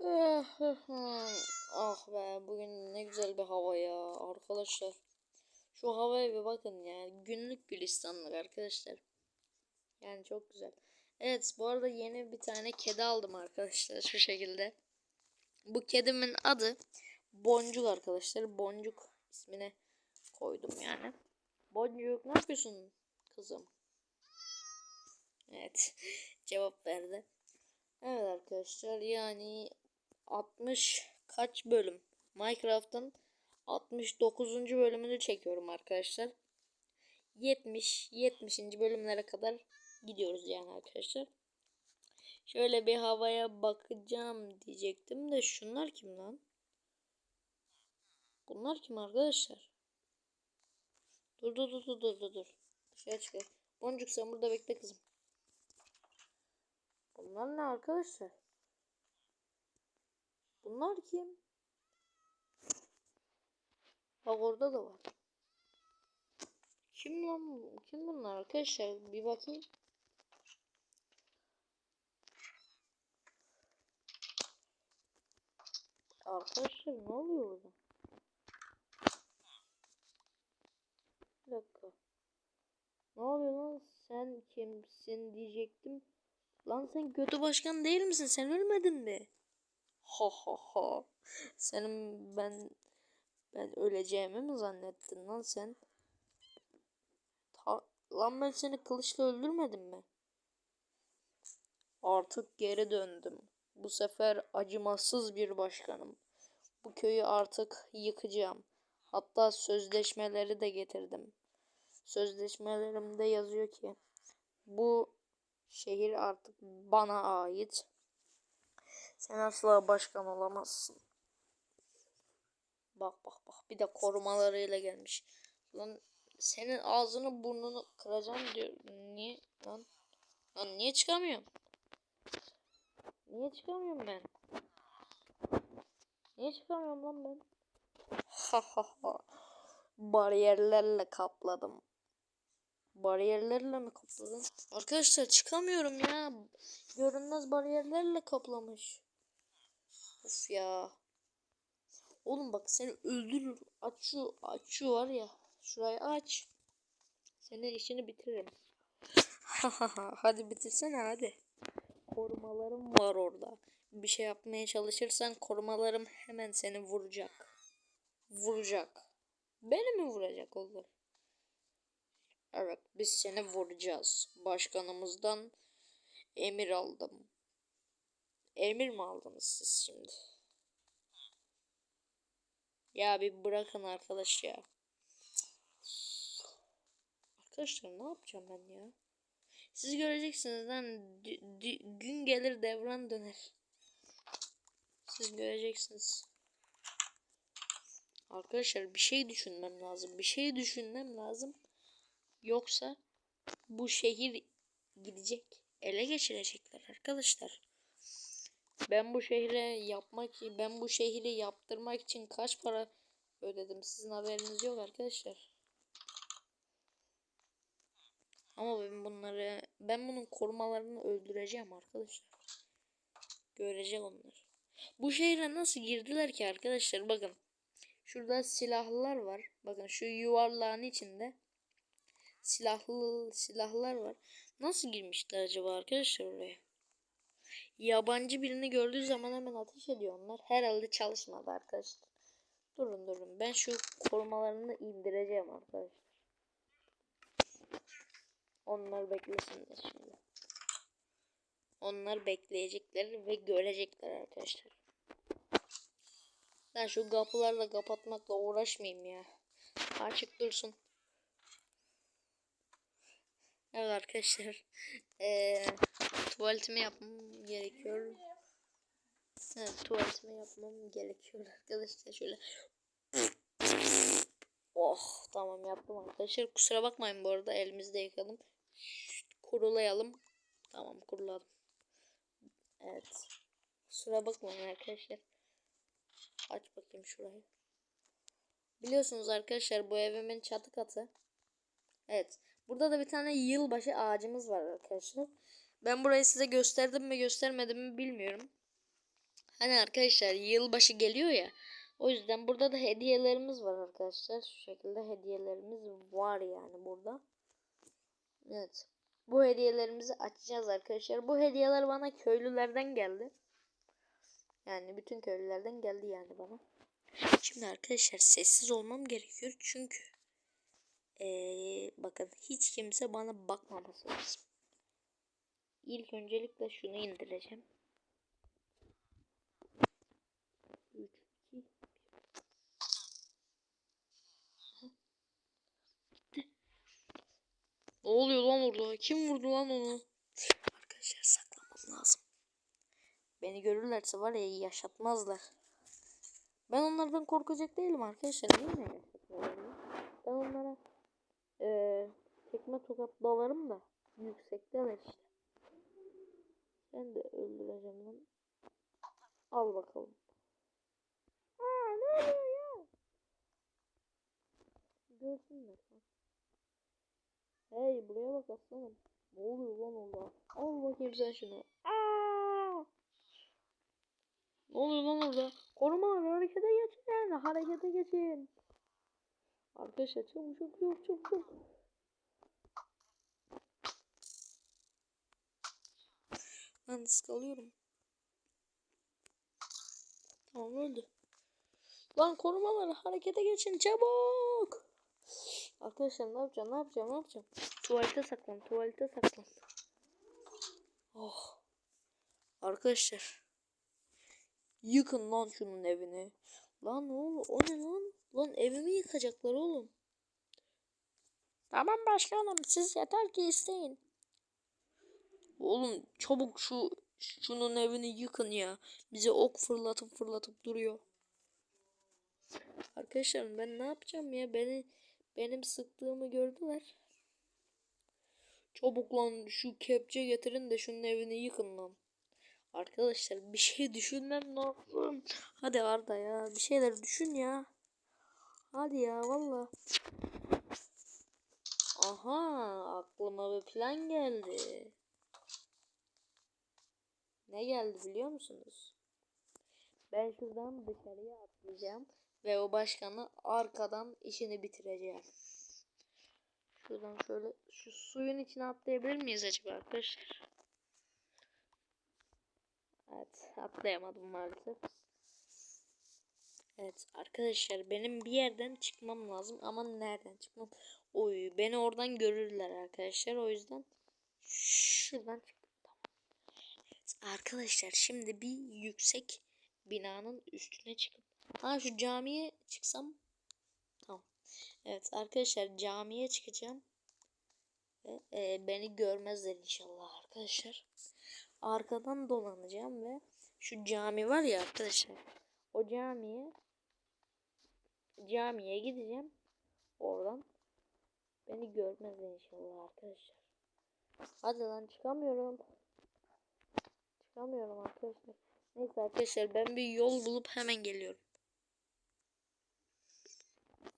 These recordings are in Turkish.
ah be bugün ne güzel bir hava ya arkadaşlar. Şu havaya bir bakın ya. Günlük gülistanlık arkadaşlar. Yani çok güzel. Evet bu arada yeni bir tane kedi aldım arkadaşlar şu şekilde. Bu kedimin adı Boncuk arkadaşlar. Boncuk ismini koydum yani. Boncuk ne yapıyorsun kızım? Evet cevap verdi. Evet arkadaşlar yani 60 kaç bölüm? Minecraft'ın 69. bölümünü çekiyorum arkadaşlar. 70 70. bölümlere kadar gidiyoruz yani arkadaşlar. Şöyle bir havaya bakacağım diyecektim de şunlar kim lan? Bunlar kim arkadaşlar? Dur dur dur dur dur dur. Dışarı çıkar. Boncuk sen burada bekle kızım. Bunlar ne arkadaşlar? Bunlar kim? Bak orada da var. Kim lan? Kim bunlar arkadaşlar? Bir bakayım. Arkadaşlar ne oluyor burada? Bir dakika. Ne oluyor lan? Sen kimsin diyecektim. Lan sen kötü başkan değil misin? Sen ölmedin mi? Ha ha ha. Senin ben ben öleceğimi mi zannettin lan sen? Ta, lan ben seni kılıçla öldürmedim mi? Artık geri döndüm. Bu sefer acımasız bir başkanım. Bu köyü artık yıkacağım. Hatta sözleşmeleri de getirdim. Sözleşmelerimde yazıyor ki bu şehir artık bana ait. Sen asla başkan olamazsın. Bak bak bak bir de korumalarıyla gelmiş. Lan senin ağzını burnunu kıracağım diyor. Niye lan? Lan niye çıkamıyorum? Niye çıkamıyorum ben? Niye çıkamıyorum lan ben? Ha ha ha. Bariyerlerle kapladım. Bariyerlerle mi kapladın? Arkadaşlar çıkamıyorum ya. Görünmez bariyerlerle kaplamış. Of ya. Oğlum bak seni öldürür. Aç şu, aç şu var ya. Şurayı aç. Senin işini bitiririm. hadi bitirsene hadi. Korumalarım var orada. Bir şey yapmaya çalışırsan korumalarım hemen seni vuracak. Vuracak. Beni mi vuracak olur? Evet biz seni vuracağız. Başkanımızdan emir aldım. Emir mi aldınız siz şimdi? Ya bir bırakın arkadaş ya. Arkadaşlar ne yapacağım ben ya? Siz göreceksiniz lan gün gelir devran döner. Siz göreceksiniz. Arkadaşlar bir şey düşünmem lazım. Bir şey düşünmem lazım. Yoksa bu şehir gidecek. Ele geçirecekler arkadaşlar. Ben bu şehre yapmak ben bu şehri yaptırmak için kaç para ödedim sizin haberiniz yok arkadaşlar. Ama ben bunları ben bunun korumalarını öldüreceğim arkadaşlar. Görecek onlar. Bu şehre nasıl girdiler ki arkadaşlar bakın. Şurada silahlılar var. Bakın şu yuvarlağın içinde silahlı silahlar var. Nasıl girmişler acaba arkadaşlar oraya? Yabancı birini gördüğü zaman hemen ateş ediyor onlar. Herhalde çalışmadı arkadaşlar. Durun durun. Ben şu korumalarını indireceğim arkadaşlar. Onlar beklesinler şimdi. Onlar bekleyecekler ve görecekler arkadaşlar. Ben şu kapılarla kapatmakla uğraşmayayım ya. Açık dursun. Evet arkadaşlar. Ee, tuvaletimi yapmam gerekiyor. Evet tuvaletimi yapmam gerekiyor arkadaşlar. Şöyle. Oh tamam yaptım arkadaşlar. Kusura bakmayın bu arada elimizi de yıkadım. Kurulayalım. Tamam kuruladım. Evet. Kusura bakmayın arkadaşlar. Aç bakayım şurayı. Biliyorsunuz arkadaşlar bu evimin çatı katı. Evet. Burada da bir tane yılbaşı ağacımız var arkadaşlar. Ben burayı size gösterdim mi göstermedim mi bilmiyorum. Hani arkadaşlar yılbaşı geliyor ya. O yüzden burada da hediyelerimiz var arkadaşlar. Şu şekilde hediyelerimiz var yani burada. Evet. Bu hediyelerimizi açacağız arkadaşlar. Bu hediyeler bana köylülerden geldi. Yani bütün köylülerden geldi yani bana. Şimdi arkadaşlar sessiz olmam gerekiyor çünkü ee, bakın hiç kimse bana bakmaması lazım. İlk öncelikle şunu indireceğim. 3, 2, Ne oluyor lan orada? Kim vurdu lan onu? Arkadaşlar saklamam lazım. Beni görürlerse var ya yaşatmazlar. Ben onlardan korkacak değilim arkadaşlar. Niye mi? Ben onlara eee tekme tokat dalarım da yüksekteler işte. Ben de öldüreceğim lan. Al bakalım. Aa ne oluyor ya? Görsünler. Hey buraya bak aslanım. Ne oluyor lan orada? Al bakayım sen şunu. Aa! Ne oluyor lan orada? Korumalar harekete geçin. Harekete geçin. Arkadaşlar çabuk çabuk çabuk çabuk çabuk. Ben sıkılıyorum. Tamam öldü. Lan korumalar harekete geçin çabuk. Arkadaşlar ne yapacağım ne yapacağım ne yapacağım. Tuvalete saklan tuvalete saklan. Oh. Arkadaşlar. Yıkın lan şunun evini. Lan oldu o ne lan? Lan evimi yıkacaklar oğlum. Tamam başkanım siz yeter ki isteyin. Oğlum çabuk şu şunun evini yıkın ya. Bize ok fırlatıp fırlatıp duruyor. Arkadaşlar ben ne yapacağım ya? Beni benim sıktığımı gördüler. Çabuk lan şu kepçe getirin de şunun evini yıkın lan. Arkadaşlar bir şey düşünmem lazım. Hadi Arda ya bir şeyler düşün ya. Hadi ya valla. Aha aklıma bir plan geldi. Ne geldi biliyor musunuz? Ben şuradan dışarıya atlayacağım ve o başkanı arkadan işini bitireceğim. Şuradan şöyle şu suyun içine atlayabilir miyiz acaba arkadaşlar? Evet atlayamadım maalesef. Evet arkadaşlar benim bir yerden çıkmam lazım ama nereden çıkmam? Oy beni oradan görürler arkadaşlar o yüzden şuradan çıktım. Arkadaşlar şimdi bir yüksek binanın üstüne çıkıp ha şu camiye çıksam tamam. Evet arkadaşlar camiye çıkacağım. Ve, e, beni görmezler inşallah arkadaşlar. Arkadan dolanacağım ve şu cami var ya arkadaşlar. O camiye camiye gideceğim. Oradan beni görmezler inşallah arkadaşlar. Hadi lan çıkamıyorum. Çıkamıyorum arkadaşlar. Neyse arkadaşlar ben bir yol bulup hemen geliyorum.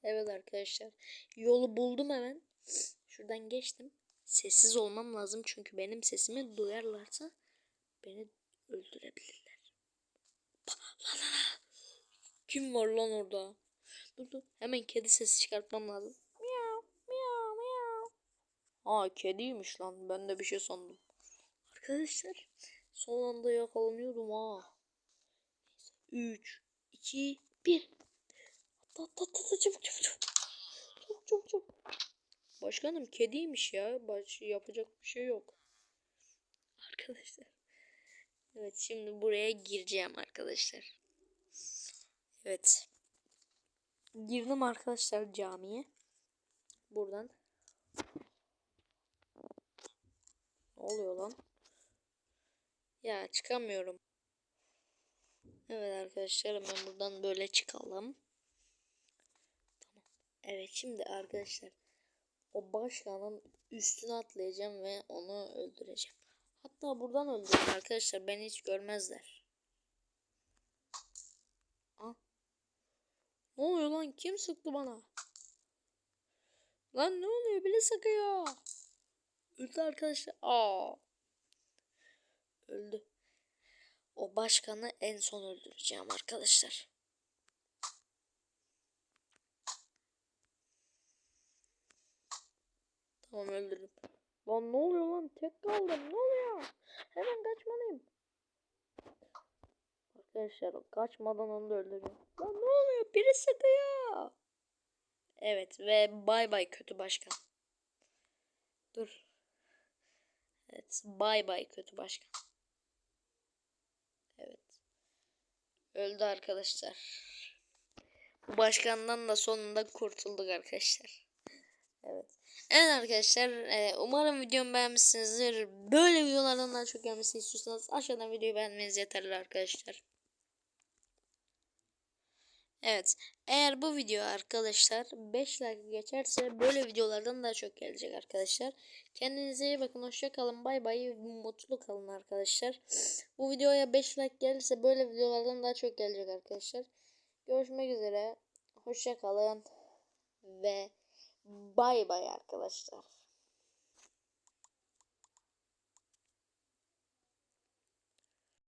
Evet arkadaşlar. Yolu buldum hemen. Şuradan geçtim. Sessiz olmam lazım çünkü benim sesimi duyarlarsa beni öldürebilirler. Lan lan. Kim var lan orada? Dur dur. Hemen kedi sesi çıkartmam lazım. Miyav miyav miyav. Aa kediymiş lan. Ben de bir şey sandım. Arkadaşlar son anda yakalanıyordum ha. 3 2 1 Atla atla atla çabuk çabuk çabuk. Çabuk çabuk çabuk. Başkanım kediymiş ya. Baş yapacak bir şey yok. Arkadaşlar. Evet şimdi buraya gireceğim arkadaşlar. Evet. Girdim arkadaşlar camiye. Buradan. Ne oluyor lan? Ya çıkamıyorum. Evet arkadaşlar hemen buradan böyle çıkalım. Tamam. Evet şimdi arkadaşlar o başkanın üstüne atlayacağım ve onu öldüreceğim. Hatta buradan öldürürüm arkadaşlar. Beni hiç görmezler. Aa. Ne oluyor lan? Kim sıktı bana? Lan ne oluyor? Biri sıkıyor. Öldü arkadaşlar. Aa. Öldü. O başkanı en son öldüreceğim arkadaşlar. Tamam öldürdüm. Lan ne oluyor lan? Tek kaldım. Ne oluyor? Hemen kaçmalıyım. Arkadaşlar kaçmadan onu da öldürüyorum. Lan ne oluyor? Biri sıkıyor. Evet ve bay bay kötü başkan. Dur. Evet bay bay kötü başkan. Evet. Öldü arkadaşlar. Bu başkandan da sonunda kurtulduk arkadaşlar. Evet. Evet arkadaşlar e, umarım videomu beğenmişsinizdir. Böyle videolardan daha çok gelmesini istiyorsanız aşağıdan videoyu beğenmeniz yeterli arkadaşlar. Evet. Eğer bu video arkadaşlar 5 like geçerse böyle videolardan daha çok gelecek arkadaşlar. Kendinize iyi bakın. Hoşça kalın. Bay bay. Mutlu kalın arkadaşlar. Bu videoya 5 like gelirse böyle videolardan daha çok gelecek arkadaşlar. Görüşmek üzere. Hoşça kalın. Ve bay bay arkadaşlar.